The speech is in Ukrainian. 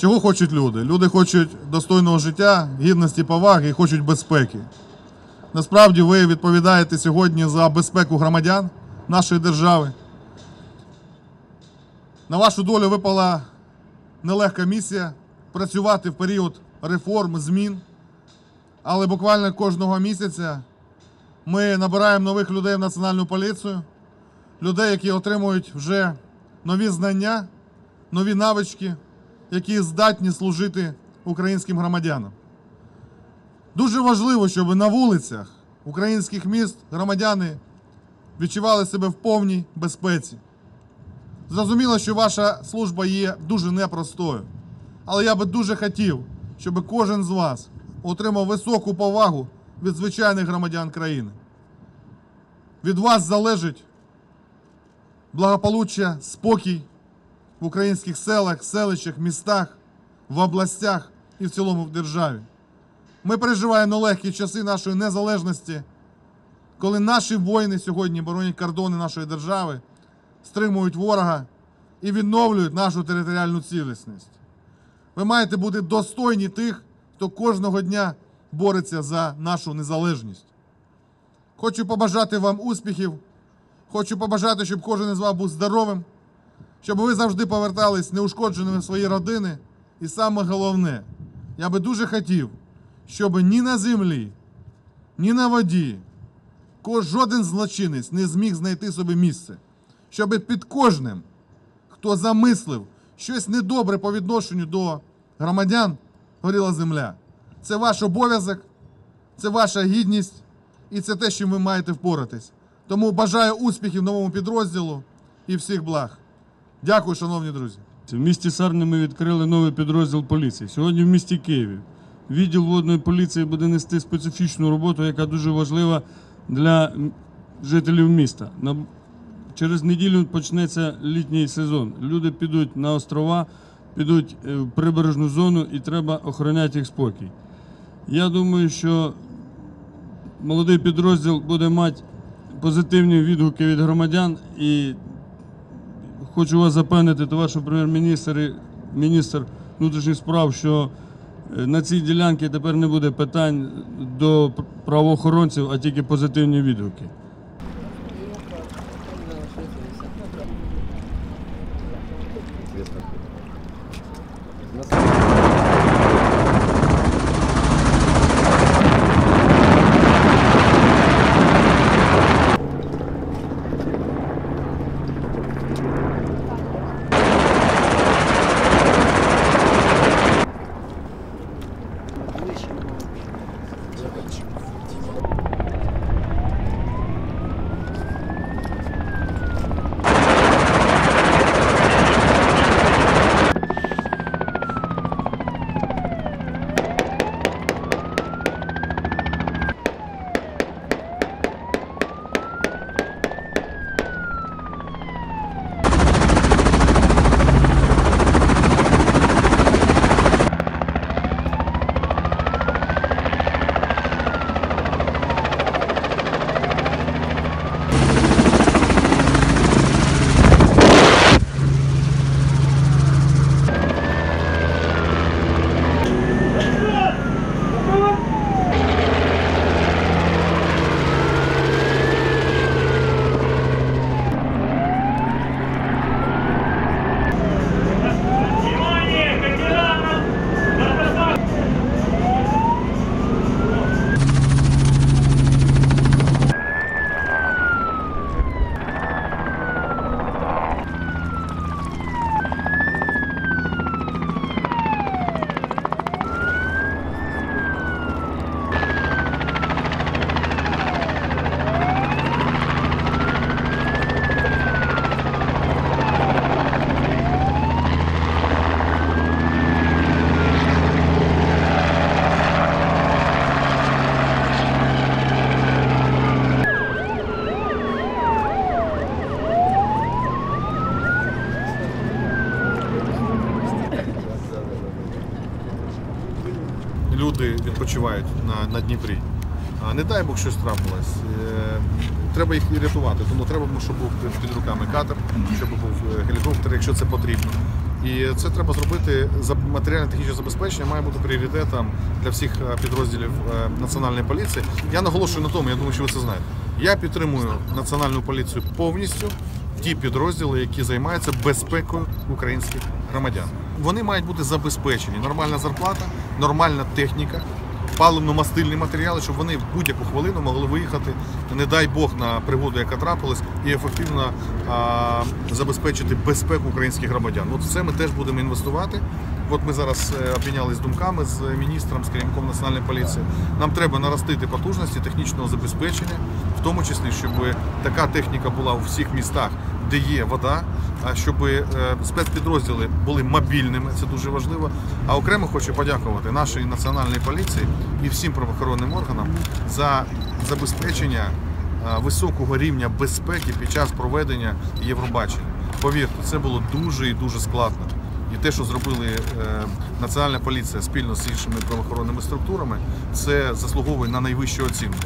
Чого хочуть люди? Люди хочуть достойного життя, гідності, поваги і хочуть безпеки. Насправді ви відповідаєте сьогодні за безпеку громадян нашої держави. На вашу долю випала нелегка місія працювати в період реформ, змін. Але буквально кожного місяця ми набираємо нових людей в національну поліцію, людей, які отримують вже нові знання, нові навички, які здатні служити українським громадянам. Дуже важливо, щоб на вулицях українських міст громадяни відчували себе в повній безпеці. Зрозуміло, що ваша служба є дуже непростою. Але я би дуже хотів, щоб кожен з вас отримав високу повагу від звичайних громадян країни. Від вас залежить благополуччя, спокій в українських селах, селищах, містах, в областях і в цілому в державі. Ми переживаємо нелегкі часи нашої незалежності, коли наші воїни сьогодні боронять кордони нашої держави, стримують ворога і відновлюють нашу територіальну цілісність. Ви маєте бути достойні тих, хто кожного дня бореться за нашу незалежність. Хочу побажати вам успіхів. Хочу побажати, щоб кожен із вас був здоровим, щоб ви завжди повертались неушкодженими в свої родини. І саме головне, я би дуже хотів, щоб ні на землі, ні на воді жоден злочинець не зміг знайти собі місце, щоб під кожним, хто замислив щось недобре по відношенню до громадян, горіла земля. Це ваш обов'язок, це ваша гідність і це те, що ви маєте впоратись. Тому бажаю успіхів новому підрозділу і всіх благ. Дякую, шановні друзі. В місті Сарни ми відкрили новий підрозділ поліції. Сьогодні в місті Києві відділ водної поліції буде нести специфічну роботу, яка дуже важлива для жителів міста. Через неділю почнеться літній сезон. Люди підуть на острова, підуть е, в прибережну зону і треба охороняти їх спокій. Я думаю, що молодий підрозділ буде мати позитивні відгуки від громадян і Хочу вас запевнити, товариш прем'єр-міністр і міністр внутрішніх справ, що е, на цій ділянці тепер не буде питань до правоохоронців, а тільки позитивні відгуки. Внимание, Люди відпочивають на, на Дніпрі. Не дай Бог щось трапилось. Е, Треба їх і рятувати, тому треба, щоб був під- руками катер, щоб був е, гелікоптер, якщо це потрібно. І це треба зробити за матеріально-технічне забезпечення має бути пріоритетом для всіх е, підрозділів національної поліції. Я наголошую на тому, я думаю, що ви це знаєте. Я підтримую національну поліцію повністю. Ті підрозділи, які займаються безпекою українських громадян, вони мають бути забезпечені. Нормальна зарплата, нормальна техніка, паливно-мастильні матеріали, щоб вони в будь-яку хвилину могли виїхати, не дай Бог, на пригоду, яка трапилась, і ефективно а, забезпечити безпеку українських громадян. От це ми теж будемо інвестувати. От ми зараз е, обмінялись думками з міністром, з керівником національної поліції. Нам треба наростити потужності технічного забезпечення, в тому числі, щоб така техніка була у всіх містах, де є вода, щоб е, спецпідрозділи були мобільними, це дуже важливо. А окремо хочу подякувати нашій національній поліції і всім правоохоронним органам за забезпечення е, високого рівня безпеки під час проведення Євробачення. Повірте, це було дуже і дуже складно. І те, що зробили е, Національна поліція спільно з іншими правоохоронними структурами, це заслуговує на найвищу оцінку.